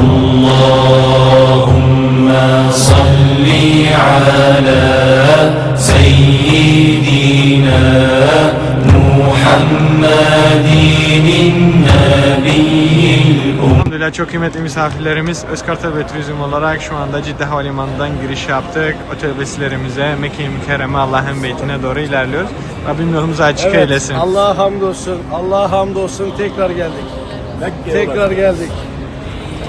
Allahümme salli ala umm. çok kıymetli misafirlerimiz Özkar Tabi Turizm olarak şu anda Cidde Havalimanı'ndan giriş yaptık. Otobüslerimize Mekke-i Mükerreme Allah'ın beytine doğru ilerliyoruz. Rabbim yolumuzu açık evet, eylesin. Allah'a hamdolsun, Allah'a hamdolsun tekrar geldik. Tekrar geldik.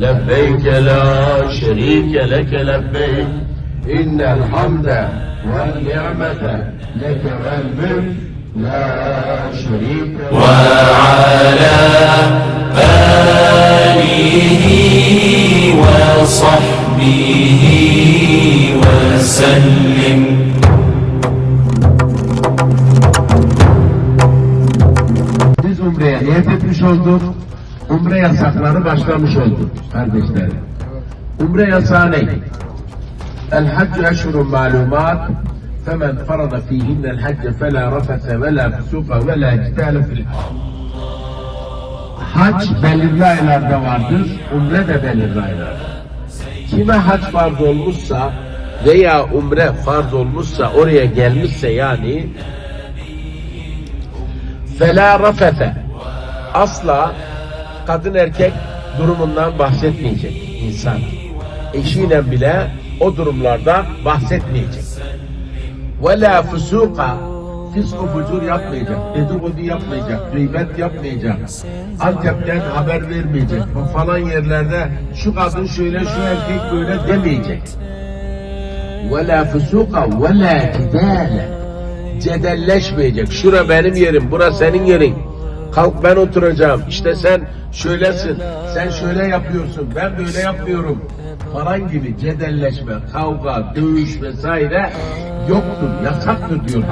لبيك لا شريك لك لبيك إن الحمد والنعمة لك والملك لا شريك لك وعلى آله وصحبه وسلم Biz Umre'ye niyet etmiş olduk. Umre yasakları başlamış oldu kardeşlerim. Umre yasağı ne? El haccü eşhurun malumat fihinnel hacce felâ rafese ve lâ fusuka ve lâ citâle fil Hac belirli aylarda vardır, umre de belirli aylarda. Kime hac farz olmuşsa veya umre farz olmuşsa oraya gelmişse yani Fela rafete. Asla kadın erkek durumundan bahsetmeyecek insan. Eşiyle bile o durumlarda bahsetmeyecek. Ve la fusuka fisku fucur yapmayacak, dedikodu yapmayacak, gıybet yapmayacak, Antep'ten haber vermeyecek, falan yerlerde şu kadın şöyle, şu erkek böyle demeyecek. Ve la fusuka ve la cedelleşmeyecek. Şura benim yerim, bura senin yerin. Kalk ben oturacağım. İşte sen şöylesin, sen şöyle yapıyorsun, ben böyle yapmıyorum falan gibi cedelleşme, kavga, dövüş vesaire yoktur, yasaktır diyor.